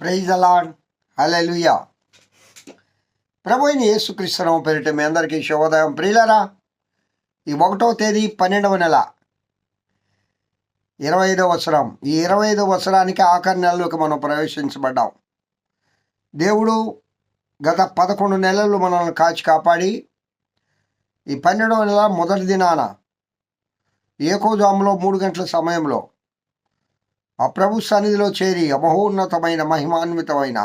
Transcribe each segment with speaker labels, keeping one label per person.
Speaker 1: Praise అలాడ్ hallelujah ప్రభు అయిన యేసుక్రీస్తునామ పేరిట మీ అందరికీ శుభోదయం. ప్రియులరా ఈ ఒకటో తేదీ పన్నెండవ నెల. ఇరవై ఐదవ వత్సరం ఈ ఇరవై ఐదవ వత్సరానికి ఆఖరి నెలలోకి మనం ప్రవేశించబడ్డాం. దేవుడు గత పదకొండు నెలలు మనల్ని కాచి కాపాడి ఈ పన్నెండవ నెల మొదటి దినాన ఏకోజాములో మూడు గంటల సమయంలో ఆ ప్రభు సన్నిధిలో చేరి అమహోన్నతమైన మహిమాన్వితమైన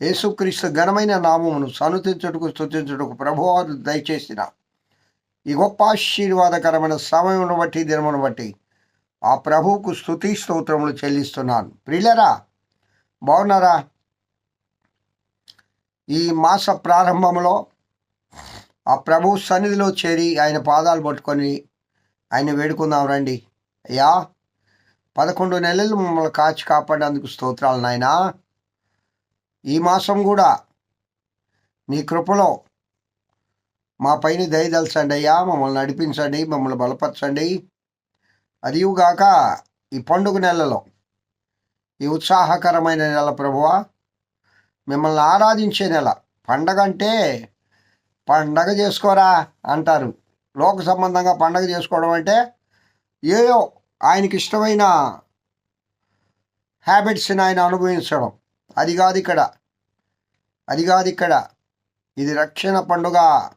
Speaker 1: యేసుక్రీస్తు ఘనమైన నామమును సనుతించుటకు స్తుతించుటకు ప్రభువారు దయచేసిన ఈ గొప్ప ఆశీర్వాదకరమైన సమయమును బట్టి దినమును బట్టి ఆ ప్రభువుకు స్థుతి స్తోత్రములు చెల్లిస్తున్నాను. ప్రియులరా బాగున్నారా? ఈ మాస ప్రారంభంలో ఆ ప్రభు సన్నిధిలో చేరి ఆయన పాదాలు పట్టుకొని ఆయన వేడుకుందాం రండి. అయ్యా పదకొండు నెలలు మమ్మల్ని కాచి కాపాడేందుకు స్తోత్రాలు నాయనా. ఈ మాసం కూడా మీ కృపలో మా పైన దయదలచండి అయ్యా. మమ్మల్ని నడిపించండి మమ్మల్ని బలపరచండి. అదియుగాక ఈ పండుగ నెలలో ఈ ఉత్సాహకరమైన నెల ప్రభువా. మిమ్మల్ని ఆరాధించే నెల పండగ అంటే పండగ చేసుకోరా అంటారు. లోక సంబంధంగా పండగ చేసుకోవడం అంటే ఏయో ఆయనకి ఇష్టమైన హ్యాబిట్స్ని ఆయన అనుభవించడం. అది కాదు ఇక్కడ. అది కాదు ఇక్కడ. ఇది రక్షణ పండుగ.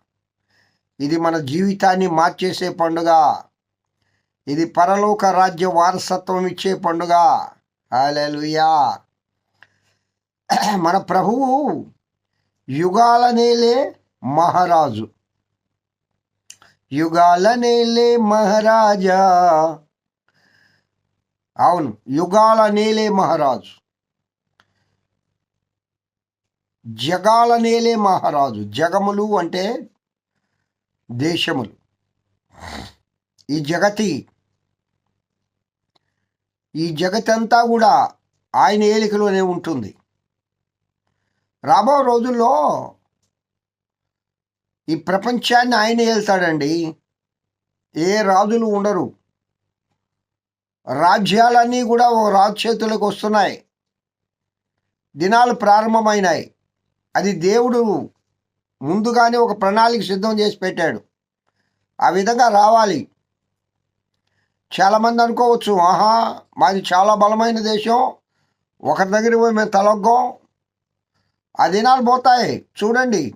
Speaker 1: ఇది మన జీవితాన్ని మార్చేసే పండుగ. ఇది పరలోక రాజ్య వారసత్వం ఇచ్చే పండుగ. హల్లెలూయా. మన ప్రభువు యుగాల నేలే మహారాజు. యుగాల నేలే మహారాజా. అవును యుగాల నేలే మహారాజు. జగాల నేలే మహారాజు. జగములు అంటే దేశములు. ఈ జగతి ఈ జగతంతా కూడా ఆయన ఏలికలోనే ఉంటుంది. రాబో రోజుల్లో ఈ ప్రపంచాన్ని ఆయన ఏలుతాడండి. ఏ రాజులు ఉండరు. రాజ్యాలన్నీ కూడా ఒక రాజు చేతులకు వస్తున్నాయి. దినాలు ప్రారంభమైనాయి. అది దేవుడు ముందుగానే ఒక ప్రణాళిక సిద్ధం చేసి పెట్టాడు. ఆ విధంగా రావాలి. చాలామంది అనుకోవచ్చు ఆహా మాది చాలా బలమైన దేశం. ఒకరి దగ్గర పోయి మేము తలగ్గం. ఆ దినాలు పోతాయి. చూడండి.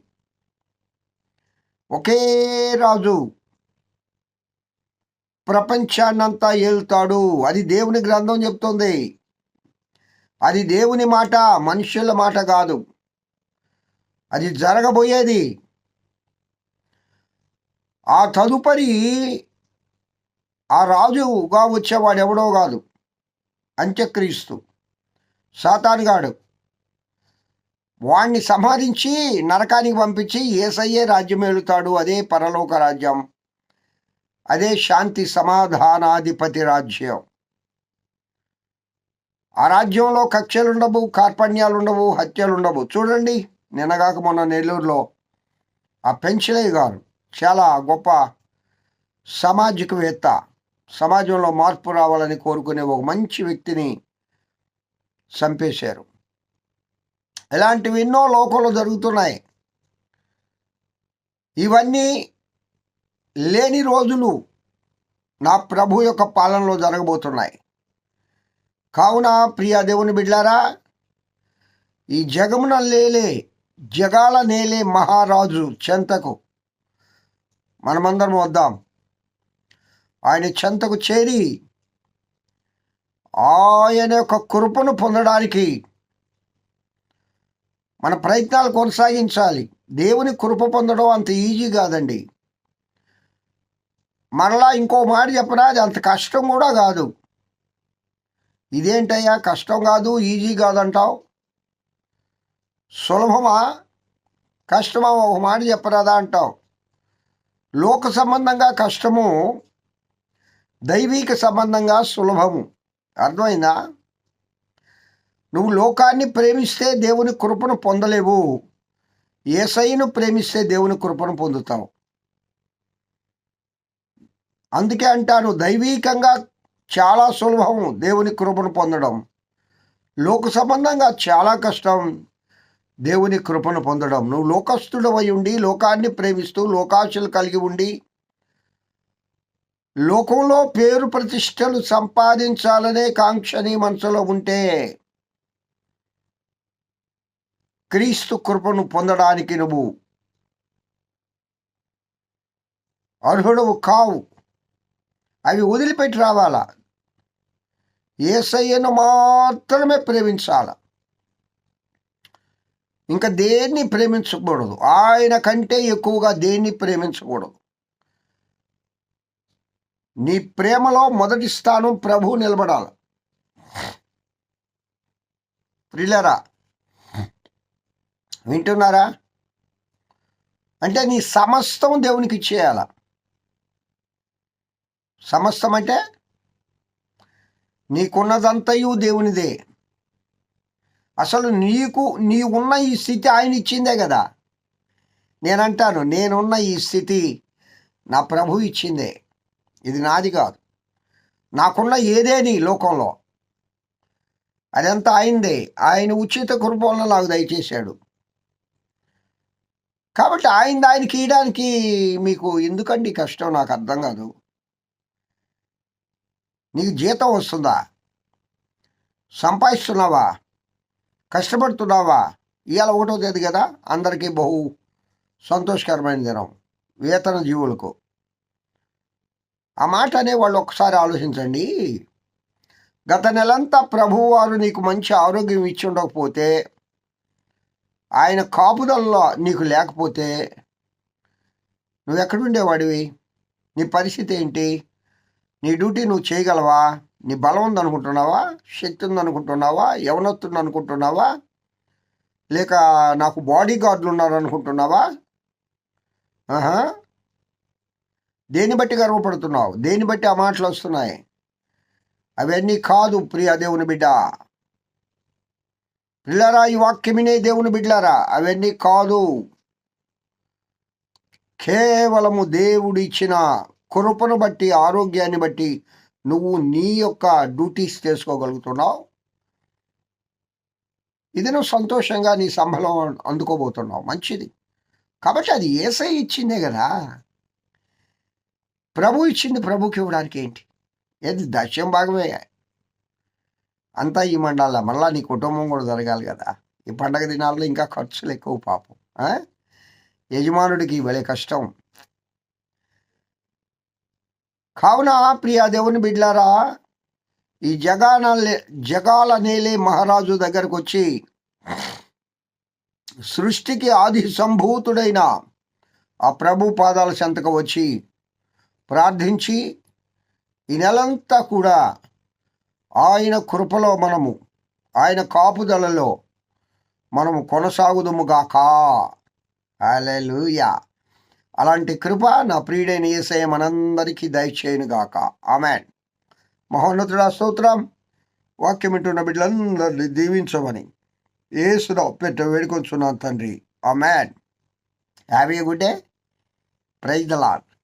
Speaker 1: ఒకే రాజు ప్రపంచాన్నంతా ఏలుతాడు. అది దేవుని గ్రంథం చెప్తుంది. అది దేవుని మాట మనుషుల మాట కాదు. అది జరగబోయేది. ఆ తదుపరి ఆ రాజుగా వచ్చేవాడు ఎవడో కాదు. అంత్యక్రీస్తు. సాతానుగాడు వాణ్ణి సంహరించి నరకానికి పంపించి ఏసయ్యే రాజ్యం ఏలుతాడు. అదే పరలోక రాజ్యం. అదే శాంతి సమాధానాధిపతి రాజ్యం. ఆ రాజ్యంలో కక్షలు ఉండవు కార్పణ్యాలు ఉండవు హత్యలు ఉండవు చూడండి నిన్నగాక మొన్న నెల్లూరులో ఆ పెన్షనయ్య గారు చాలా గొప్ప సామాజికవేత్త సమాజంలో మార్పు రావాలని కోరుకునే ఒక మంచి వ్యక్తిని చంపేశారు. ఇలాంటివి ఎన్నో లోకంలో జరుగుతున్నాయి. ఇవన్నీ లేని రోజులు నా ప్రభు యొక్క పాలనలో జరగబోతున్నాయి. కావున ప్రియ దేవుని బిడ్డారా ఈ జగమున లేలే జగాల నేలే మహారాజు చెంతకు. మనమందరం వద్దాం. ఆయన చెంతకు చేరి ఆయన యొక్క కృపను పొందడానికి మన ప్రయత్నాలు కొనసాగించాలి. దేవుని కృప పొందడం అంత ఈజీ కాదండి. మరలా ఇంకో మాట చెప్పరా అది అంత కష్టం కూడా కాదు. ఇదేంటయ్యా? కష్టం కాదు ఈజీ కాదంటావు. సులభమా? కష్టమా? ఒక మాట చెప్పరాదా అంటావు. లోక సంబంధంగా కష్టము దైవిక సంబంధంగా సులభము. అర్థమైందా? నువ్వు లోకాన్ని ప్రేమిస్తే దేవుని కృపను పొందలేవు. ఏసైను ప్రేమిస్తే దేవుని కృపను పొందుతావు. అందుకే అంటాను దైవీకంగా చాలా సులభం దేవుని కృపను పొందడం. లోక సంబంధంగా చాలా కష్టం దేవుని కృపను పొందడం. నువ్వు లోకస్థుడమై ఉండి లోకాన్ని ప్రేమిస్తూ లోకాశలు కలిగి ఉండి లోకంలో పేరు ప్రతిష్టలు సంపాదించాలనే కాంక్షని మనసులో ఉంటే క్రీస్తు కృపను పొందడానికి నువ్వు అర్హుడవు కావు. అవి వదిలిపెట్టి రావాలా? ఏసయ్యను మాత్రమే ప్రేమించాల? ఇంకా దేన్ని ప్రేమించకూడదు? ఆయన కంటే ఎక్కువగా దేన్ని ప్రేమించకూడదు? నీ ప్రేమలో మొదటి స్థానం ప్రభు నిలబడాలి. ప్రిలరా వింటున్నారా? అంటే నీ సమస్తం దేవునికి ఇచ్చేయాలా? సమస్తం అంటే నీకున్నదంతయు దేవునిదే. అసలు నీకు నీ ఉన్న ఈ స్థితి ఆయన ఇచ్చిందే కదా. నేనంటాను నేనున్న ఈ స్థితి నా ప్రభు ఇచ్చిందే. ఇది నాది కాదు. నాకున్న ఏదేని లోకంలో. అదంతా ఆయనదే. ఆయన ఉచిత కృపలను నాకు దయచేశాడు. కాబట్టి ఆయన ఆయనకి ఇయడానికి మీకు ఎందుకండి కష్టం? నాకు అర్థం కాదు. నీకు జీతం వస్తుందా? సంపాదిస్తున్నావా? కష్టపడుతున్నావా? ఇవాళ ఒకటో తేదీ కదా అందరికీ బహు సంతోషకరమైన దినం వేతన జీవులకు. ఆ మాట అనే వాళ్ళు ఒకసారి ఆలోచించండి. గత నెలంతా ప్రభువారు నీకు మంచి ఆరోగ్యం ఇచ్చి ఉండకపోతే ఆయన కాపుదల్లో నీకు లేకపోతే నువ్వు ఎక్కడుండేవాడివి నీ పరిస్థితి ఏంటి? నీ డ్యూటీ నువ్వు చేయగలవా? నీ బలం ఉందనుకుంటున్నావా? శక్తి ఉందనుకుంటున్నావా? యవనొత్తుంది అనుకుంటున్నావా లేక నాకు బాడీ గార్డులు ఉన్నారు అనుకుంటున్నావా ఆహా. దేన్ని బట్టి గర్వపడుతున్నావు? దేన్ని బట్టి ఆ మాటలు వస్తున్నాయి? అవన్నీ కాదు ప్రియ దేవుని బిడ్డ. పిల్లరా ఈ వాక్యమినే దేవుని బిడ్డలారా అవన్నీ కాదు. కేవలము దేవుడిచ్చిన కృపను బట్టి ఆరోగ్యాన్ని బట్టి నువ్వు నీ యొక్క డ్యూటీస్ చేసుకోగలుగుతున్నావు. ఇది నువ్వు సంతోషంగా నీ సంబలం అందుకోబోతున్నావు. మంచిది. కాబట్టి అది ఏసై ఇచ్చిందే కదా. ప్రభు ఇచ్చింది ప్రభుకి ఇవ్వడానికి ఏంటి? ఏది దశ్యం భాగమే. అంతా ఈ మండాల మళ్ళా నీ కుటుంబం కూడా జరగాలి కదా. ఈ పండగ దినాల్లో ఇంకా ఖర్చులు ఎక్కువ పాపం. యజమానుడికి భలే కష్టం. కావున ప్రియ దేవుని బిడ్లారా ఈ జగాన జగాల నేలే మహారాజు దగ్గరకు వచ్చి సృష్టికి ఆది సంభూతుడైన ఆ ప్రభు పాదాల చెంతకు వచ్చి ప్రార్థించి ఈ నెలంతా కూడా ఆయన కృపలో మనము ఆయన కాపుదలలో మనము కొనసాగుదుముగాక. అలెలుయా అలాంటి కృప నా ప్రియుడైన ఏసయ మనందరికీ దయచేయునుగాక. ఆమెన్. మహోన్నతుడా స్తోత్రం. వాక్యం వింటున్న బిడ్డలందరినీ దీవించమని ఏసులో పెట్ట వేడుకొంచున్నాను తండ్రి. Amen. Have a good day praise the Lord